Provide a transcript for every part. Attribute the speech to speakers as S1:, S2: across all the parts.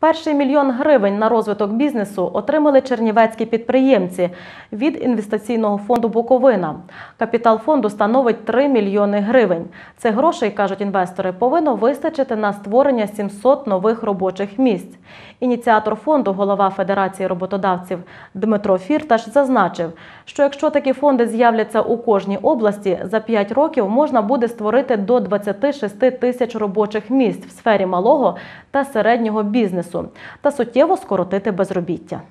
S1: Перший мільйон гривень на розвиток бізнесу отримали чернівецькі підприємці від інвестиційного фонду Буковина. Капітал фонду становить 3 мільйони гривень. Цих грошей, кажуть інвестори, повинно вистачити на створення 700 нових робочих місць. Ініціатор фонду, голова Федерації роботодавців Дмитро Фірташ, зазначив, що якщо такі фонди з'являться у кожній області, за 5 років можна буде створити до 26 тисяч робочих місць в сфері малого та середнього бізнесу та суттєво скоротити безробіття.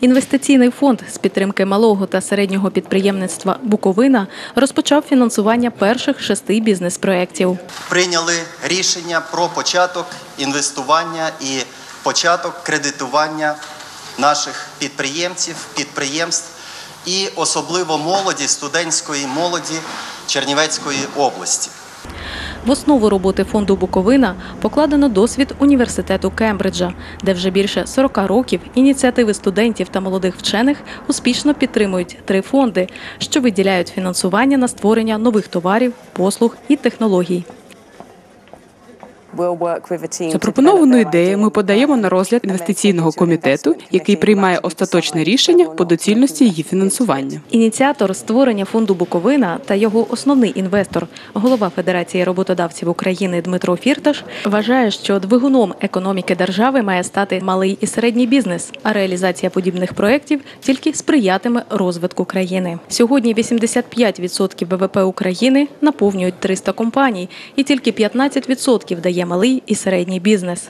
S2: Інвестиційний фонд з підтримки малого та середнього підприємництва Буковина розпочав фінансування перших шести бізнес-проєктів.
S3: прийняли рішення про початок інвестування і початок кредитування наших підприємців, підприємств і особливо молоді, студентської молоді Чернівецької області.
S2: В основу роботи фонду Буковина покладено досвід університету Кембриджа, де вже більше 40 років ініціативи студентів та молодих вчених успішно підтримують три фонди, що виділяють фінансування на створення нових товарів, послуг і технологій.
S4: Запропоновану ідею ми подаємо на розгляд інвестиційного комітету, який приймає остаточне рішення по доцільності її фінансування.
S2: Ініціатор створення фонду Буковина та його основний інвестор, голова Федерації роботодавців України Дмитро Фірташ, вважає, що двигуном економіки держави має стати малий і середній бізнес, а реалізація подібних проєктів тільки сприятиме розвитку країни. Сьогодні 85% ВВП України наповнюють 300 компаній, і тільки 15% дає малий і середній бізнес.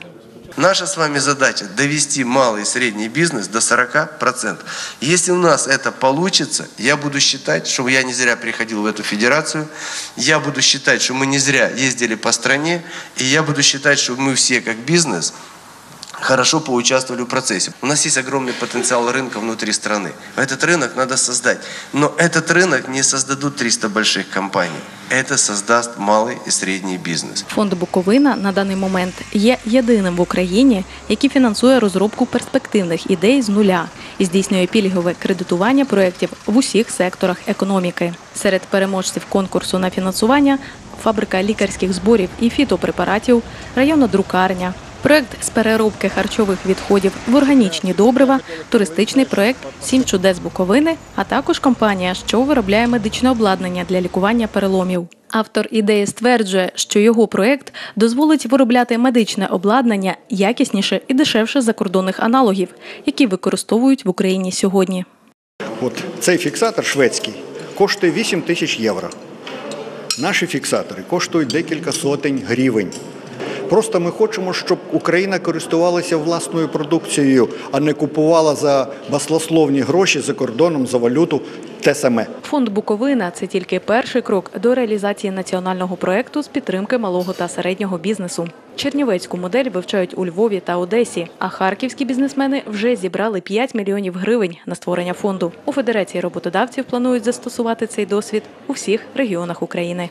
S5: Наша с вами задача довести малый и средний бизнес до 40%. Если у нас это получится, я буду считать, что я не зря приходил в эту федерацию, я буду считать, что мы не зря ездили по стране, и я буду считать, что мы все как бизнес хорошо поучаствовали в процессе. У нас есть огромный потенциал рынка внутри страны. Этот рынок надо создать. Но этот рынок не создадут 300 больших компаний. Это создаст малый и средний бизнес.
S2: Фонд Буковина на даний момент є єдиним в Україні, який фінансує розробку перспективних ідей з нуля і здійснює пільгове кредитування проєктів в усіх секторах економіки. Серед переможців конкурсу на фінансування фабрика лікарських зборів і фітопрепаратів, районна друкарня. Проект з переробки харчових відходів в органічні добрива, туристичний проект Сім чудес Буковини, а також компанія, що виробляє медичне обладнання для лікування переломів. Автор ідеї стверджує, що його проект дозволить виробляти медичне обладнання якісніше і дешевше закордонних аналогів, які використовують в Україні сьогодні.
S6: От цей фіксатор шведський коштує 8 тисяч євро. Наші фіксатори коштують декілька сотень гривень. Просто ми хочемо, щоб Україна користувалася власною продукцією, а не купувала за баслословні гроші за кордоном за валюту те саме.
S2: Фонд Буковина це тільки перший крок до реалізації національного проекту з підтримки малого та середнього бізнесу. Чернівецьку модель вивчають у Львові та Одесі, а харківські бізнесмени вже зібрали 5 мільйонів гривень на створення фонду. У Федерації роботодавців планують застосувати цей досвід у всіх регіонах України.